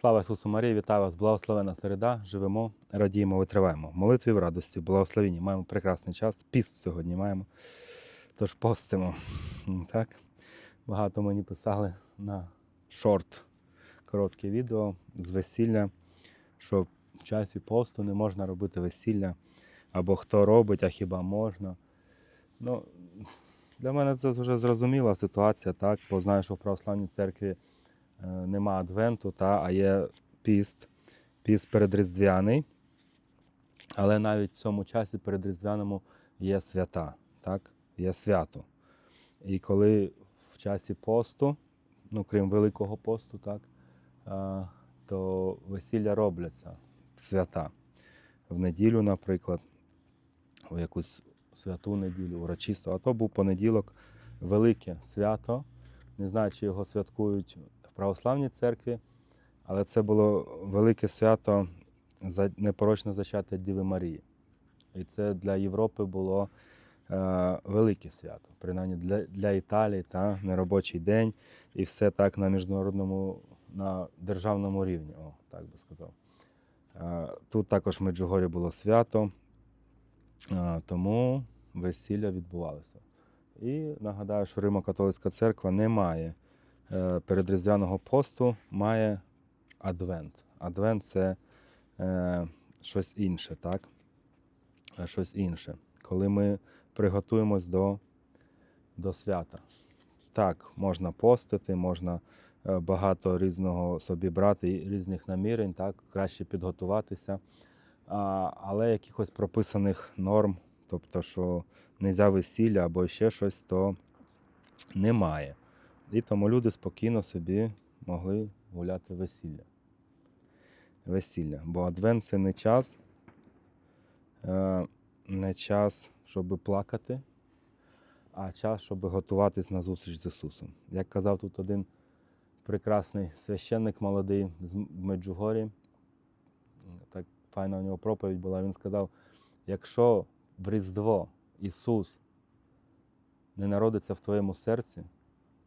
Слава Ісусу Марії, вітаю вас, благословена середа. Живемо, радіємо, витриваємо. Молитві в радості, в благословенні. Маємо прекрасний час. Піст сьогодні маємо. Тож постимо. Так? Багато мені писали на шорт коротке відео з весілля, що в часі посту не можна робити весілля. Або хто робить, а хіба можна. Ну, для мене це вже зрозуміла ситуація, так? Бо знаю, що в православній церкві нема адвенту, та, а є піст, піст передріздвяний. Але навіть в цьому часі передріздвяному є свята, так? є свято. І коли в часі посту, ну крім Великого посту, так, то весілля робляться свята. В неділю, наприклад, у якусь святу неділю, урочисту. А то був понеділок, велике свято. Не знаю, чи його святкують православній церкві, але це було велике свято за непорочне зачаття Діви Марії. І це для Європи було е, велике свято, принаймні для, для Італії, та неробочий день, і все так на міжнародному, на державному рівні, о, так би сказав. Е, тут також в Меджугорі було свято, е, тому весілля відбувалося. І нагадаю, що Римо-католицька церква не має передріздвяного посту, має адвент. Адвент це е, щось інше, так? Е, Щось інше. Коли ми приготуємось до, до свята. Так, можна постити, можна е, багато різного собі брати, різних намірень, так, краще підготуватися. А, але якихось прописаних норм, тобто, що не весілля або ще щось, то немає. І тому люди спокійно собі могли гуляти весілля. Весілля. Бо адвент це не час, е, не час, щоб плакати, а час, щоб готуватись на зустріч з Ісусом. Як казав тут один прекрасний священник молодий з Меджугорі, так файна у нього проповідь була, він сказав: якщо в Різдво Ісус не народиться в твоєму серці,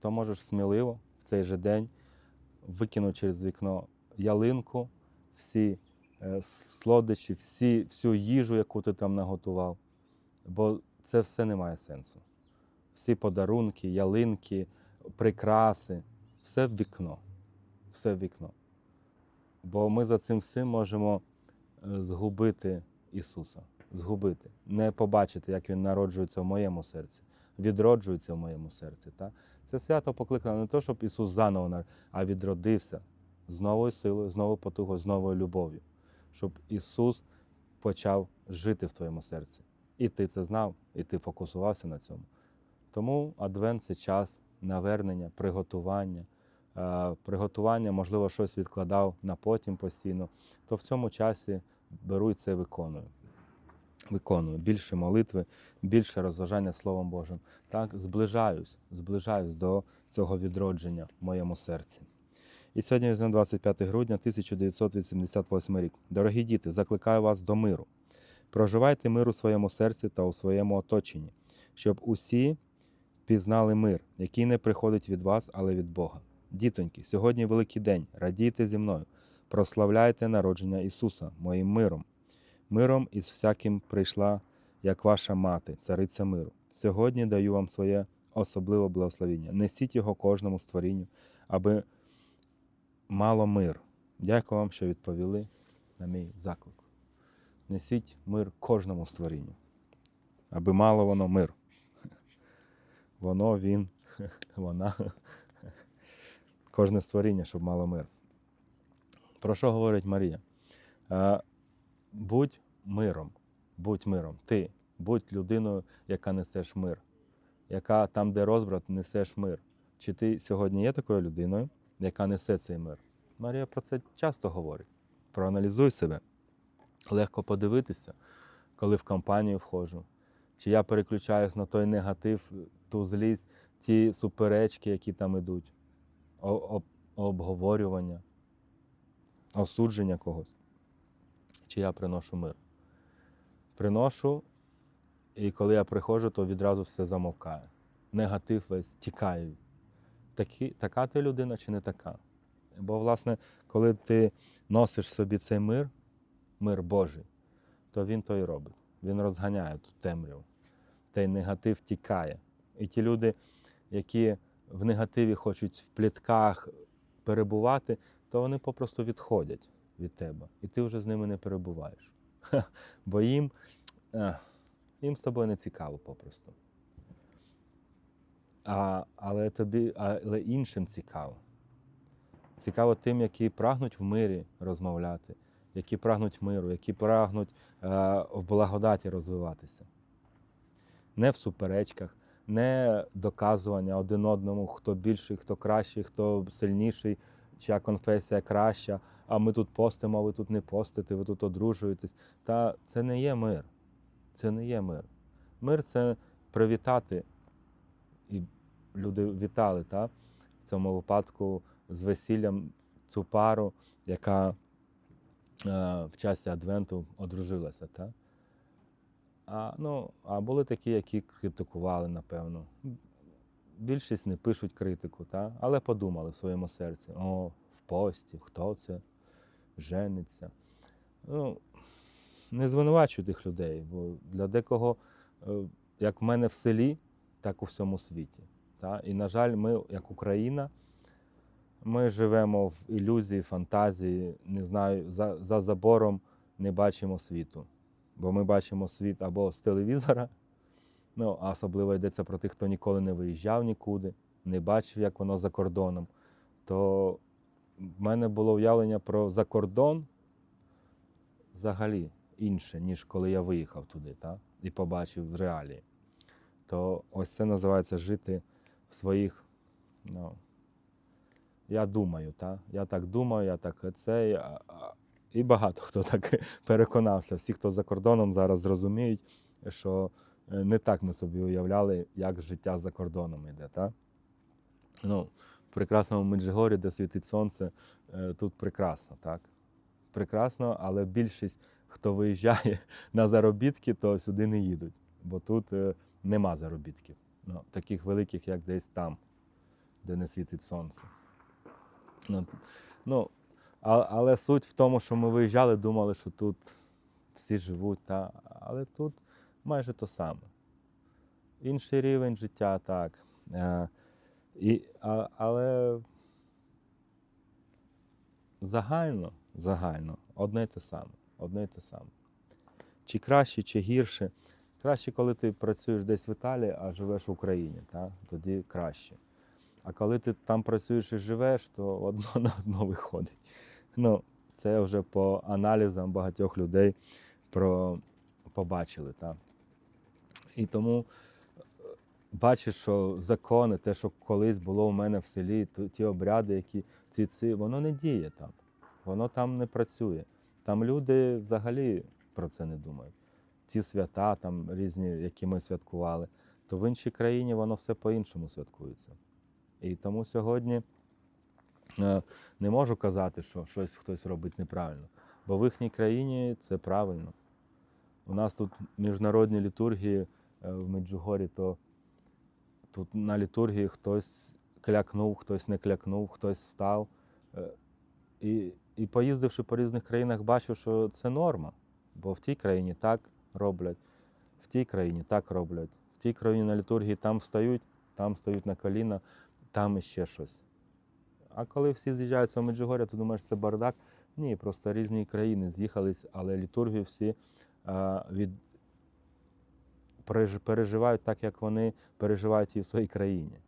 то можеш сміливо в цей же день викинути через вікно ялинку, всі е, солодощі, всі, всю їжу, яку ти там наготував. Бо це все не має сенсу. Всі подарунки, ялинки, прикраси, все в вікно. Все в вікно. Бо ми за цим всім можемо е, згубити Ісуса, згубити, не побачити, як Він народжується в моєму серці, відроджується в моєму серці. Та? Це свято покликано не то, щоб Ісус заново, а відродився з новою силою, з новою потугою, з новою любов'ю, щоб Ісус почав жити в твоєму серці. І ти це знав, і ти фокусувався на цьому. Тому Адвент це час навернення, приготування. Е, Приготування, можливо, щось відкладав на потім постійно, то в цьому часі беру і це виконую. Виконую більше молитви, більше розважання Словом Божим. Так, зближаюсь, зближаюсь до цього відродження в моєму серці. І сьогодні візьмемо 25 грудня 1988 рік. Дорогі діти, закликаю вас до миру. Проживайте мир у своєму серці та у своєму оточенні, щоб усі пізнали мир, який не приходить від вас, але від Бога. Дітоньки, сьогодні великий день. Радійте зі мною. Прославляйте народження Ісуса моїм миром. Миром із всяким прийшла, як ваша мати, цариця миру. Сьогодні даю вам своє особливе благословіння. Несіть його кожному створінню, аби мало мир. Дякую вам, що відповіли на мій заклик. Несіть мир кожному створінню, аби мало воно мир. Воно, він, вона. Кожне створіння, щоб мало мир. Про що говорить Марія? Будь миром, будь миром. Ти будь людиною, яка несеш мир, яка там, де розбрат, несеш мир. Чи ти сьогодні є такою людиною, яка несе цей мир? Марія про це часто говорить. Проаналізуй себе. Легко подивитися, коли в компанію входжу. Чи я переключаюсь на той негатив, ту злість, ті суперечки, які там ідуть, об- обговорювання, осудження когось. Чи я приношу мир? Приношу, і коли я приходжу, то відразу все замовкає. Негатив весь тікає. Такі, така ти людина чи не така? Бо, власне, коли ти носиш собі цей мир, мир Божий, то він то і робить. Він розганяє ту темряву. Той негатив тікає. І ті люди, які в негативі хочуть в плітках перебувати, то вони попросту відходять від тебе. І ти вже з ними не перебуваєш. Бо їм, е, їм з тобою не цікаво попросту. А, але, тобі, але іншим цікаво. Цікаво тим, які прагнуть в мирі розмовляти, які прагнуть миру, які прагнуть е, в благодаті розвиватися. Не в суперечках, не доказування один одному, хто більший, хто кращий, хто сильніший, чия конфесія краща, а ми тут постимо, а ви тут не постите, ви тут одружуєтесь. Та це не є мир. Це не є мир. Мир це привітати, і люди вітали та? в цьому випадку з весіллям цю пару, яка е, в часі Адвенту одружилася. Та? А, ну, а були такі, які критикували, напевно. Більшість не пишуть критику, та? але подумали в своєму серці: о, в пості, хто це жениться. Ну, не звинувачую тих людей, бо для декого, е, як в мене в селі, так у всьому світі. Та? І, на жаль, ми, як Україна, ми живемо в ілюзії, фантазії, не знаю, за, за забором не бачимо світу. Бо ми бачимо світ або з телевізора, ну, а особливо йдеться про тих, хто ніколи не виїжджав нікуди, не бачив, як воно за кордоном. То в мене було уявлення про закордон взагалі інше, ніж коли я виїхав туди та? і побачив в реалії. То ось це називається жити в своїх. Ну, я думаю, та? я так думаю, я так це. а- І багато хто так переконався. Всі, хто за кордоном зараз зрозуміють, що е, не так ми собі уявляли, як життя за кордоном йде. Та? Ну, прекрасному Меджигорі, де світить сонце, е, тут прекрасно, так? Прекрасно, але більшість, хто виїжджає на заробітки, то сюди не їдуть, бо тут е, нема заробітків. Ну, таких великих, як десь там, де не світить сонце. Ну, ну, а, але суть в тому, що ми виїжджали, думали, що тут всі живуть, та, але тут майже то саме. Інший рівень життя, так. І, а, але загально, загально, одне те саме. Одне те саме. Чи краще, чи гірше. Краще, коли ти працюєш десь в Італії, а живеш в Україні, та? тоді краще. А коли ти там працюєш і живеш, то одно на одно виходить. Ну, це вже по аналізам багатьох людей про, побачили. Та? І тому бачиш, що закони, те, що колись було у мене в селі, ті обряди, які ці, ці, воно не діє там. Воно там не працює. Там люди взагалі про це не думають. Ці свята, там різні, які ми святкували, то в іншій країні воно все по-іншому святкується. І тому сьогодні е, не можу казати, що щось хтось робить неправильно, бо в їхній країні це правильно. У нас тут міжнародні літургії е, в Меджугорі, то тут на літургії хтось клякнув, хтось не клякнув, хтось став. Е, І, і поїздивши по різних країнах, бачу, що це норма. Бо в тій країні так роблять, в тій країні так роблять, в тій країні на літургії там встають, там стають на коліна, там іще щось. А коли всі з'їжджаються в Меджугоря, то думаєш, це бардак. Ні, просто різні країни з'їхались, але літургію всі а, від... переж- переживають так, як вони переживають і в своїй країні.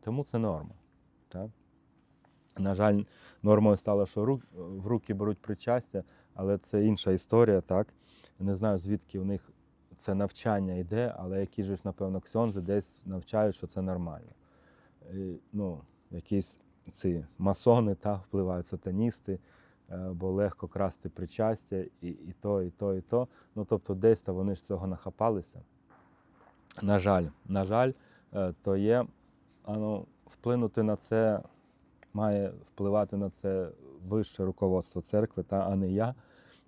Тому це норма. Так? На жаль, нормою стало, що в руки беруть причастя, але це інша історія, так? Не знаю, звідки у них це навчання йде, але які ж, напевно, ксьонзи десь навчають, що це нормально. І, ну, якісь ці масони та, впливають сатаністи, е, бо легко красти причастя, і, і то, і то, і то. Ну, тобто, десь то вони ж цього нахапалися. На жаль, на жаль, е, то є ну, вплинути на це має впливати на це вище руководство церкви, та, а не я.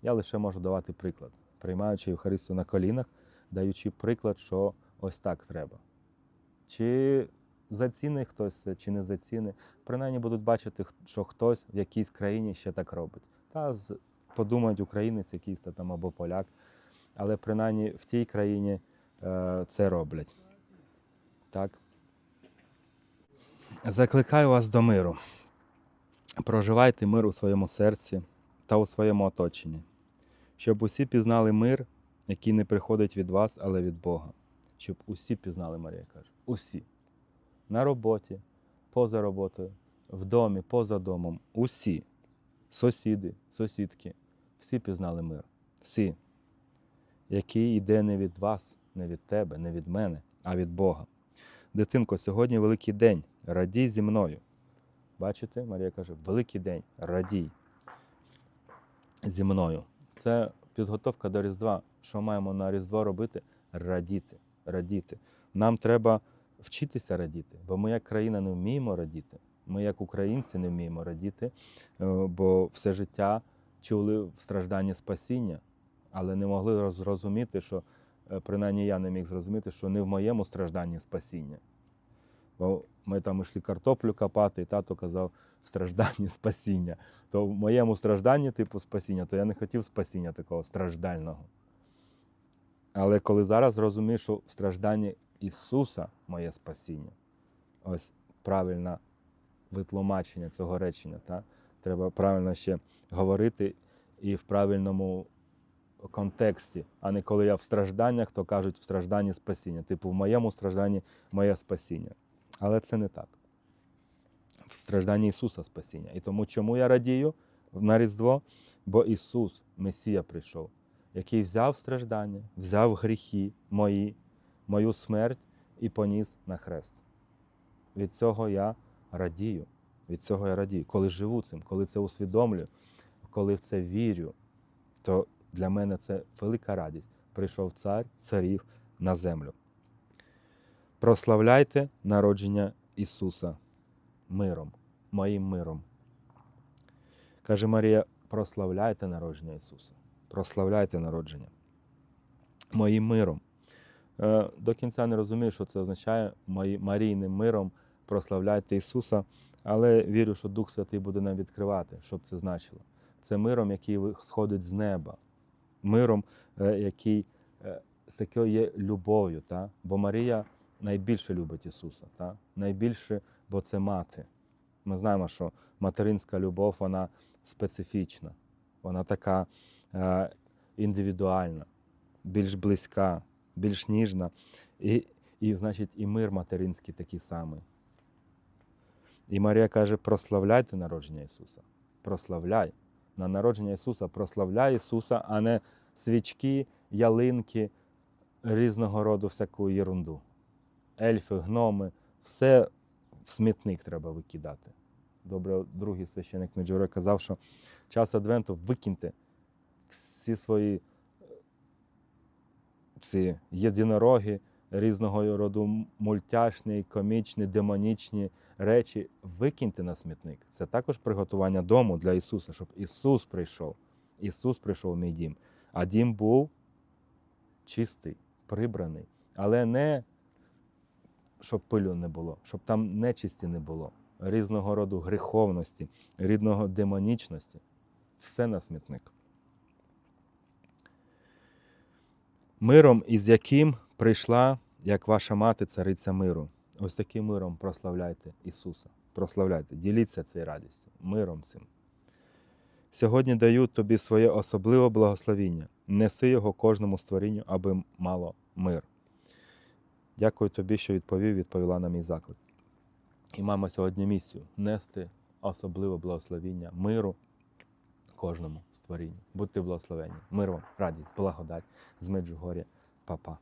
Я лише можу давати приклад, приймаючи Євхаристію на колінах, даючи приклад, що ось так треба. Чи зацінить хтось це чи не зацінить, принаймні будуть бачити, що хтось в якійсь країні ще так робить. Та подумають українець якийсь там або поляк, але принаймні в тій країні це роблять. Так. Закликаю вас до миру. Проживайте мир у своєму серці та у своєму оточенні, щоб усі пізнали мир, який не приходить від вас, але від Бога. Щоб усі пізнали, Марія каже. Усі. На роботі, поза роботою, в домі, поза домом. Усі. Сусіди, сусідки. Всі пізнали мир. Всі. Який йде не від вас, не від тебе, не від мене, а від Бога. Дитинко, сьогодні великий день. Радій зі мною. Бачите, Марія каже, великий день, радій зі мною. Це підготовка до Різдва. Що маємо на Різдво робити? Радіти, радіти. Нам треба вчитися радіти, бо ми як країна не вміємо радіти. Ми, як українці, не вміємо радіти, е, бо все життя чули в стражданні спасіння, але не могли зрозуміти, що принаймні я не міг зрозуміти, що не в моєму стражданні спасіння. Бо ми там йшли картоплю копати, і тато казав в стражданні спасіння. То в моєму стражданні, типу, спасіння, то я не хотів спасіння такого страждального. Але коли зараз розумію, що в стражданні Ісуса моє спасіння, ось правильне витлумачення цього речення. Та? Треба правильно ще говорити і в правильному контексті, а не коли я в стражданнях, то кажуть в стражданні спасіння. Типу, в моєму стражданні моє спасіння. Але це не так. В стражданні Ісуса спасіння. І тому чому я радію на Різдво? Бо Ісус, Месія, прийшов, який взяв страждання, взяв гріхи мої, мою смерть і поніс на хрест. Від цього я радію. Від цього я радію. Коли живу цим, коли це усвідомлюю, коли в це вірю, то для мене це велика радість. Прийшов цар царів на землю. Прославляйте народження Ісуса миром, моїм миром. Каже Марія, прославляйте народження Ісуса. Прославляйте народження моїм миром. Е, До кінця не розумію, що це означає Марійним миром прославляйте Ісуса, але вірю, що Дух Святий буде нам відкривати, що б це значило. Це миром, який сходить з неба, миром, е, який е, з якою є любов'ю. Та? Бо Марія найбільше любить Ісуса. Та? Найбільше, бо це мати. Ми знаємо, що материнська любов вона специфічна, вона така е, індивідуальна, більш близька, більш ніжна. І, і, значить, і мир материнський такий самий. І Марія каже: прославляйте народження Ісуса. Прославляй. На народження Ісуса прославляй Ісуса, а не свічки, ялинки, різного роду всяку єрунду. Ельфи, гноми, все в смітник треба викидати. Добре, другий священик Меджуре казав, що час Адвенту викиньте всі свої е, ці єдинороги, різного роду мультяшні, комічні, демонічні речі викиньте на смітник. Це також приготування дому для Ісуса, щоб Ісус прийшов. Ісус прийшов в мій дім. А дім був чистий, прибраний, але не щоб пилю не було, щоб там нечисті не було, різного роду гріховності, рідного демонічності. Все на смітник. Миром, із яким прийшла, як ваша мати, цариця миру. Ось таким миром прославляйте Ісуса. Прославляйте, діліться цією радістю, миром цим. Сьогодні даю тобі своє особливе благословіння. Неси його кожному створінню, аби мало мир. Дякую тобі, що відповів, відповіла на мій заклик. І маємо сьогодні місію нести особливе благословіння миру кожному створінню. Будьте благословені. Мир вам, радість, благодать з Меджугор'я. Па-па.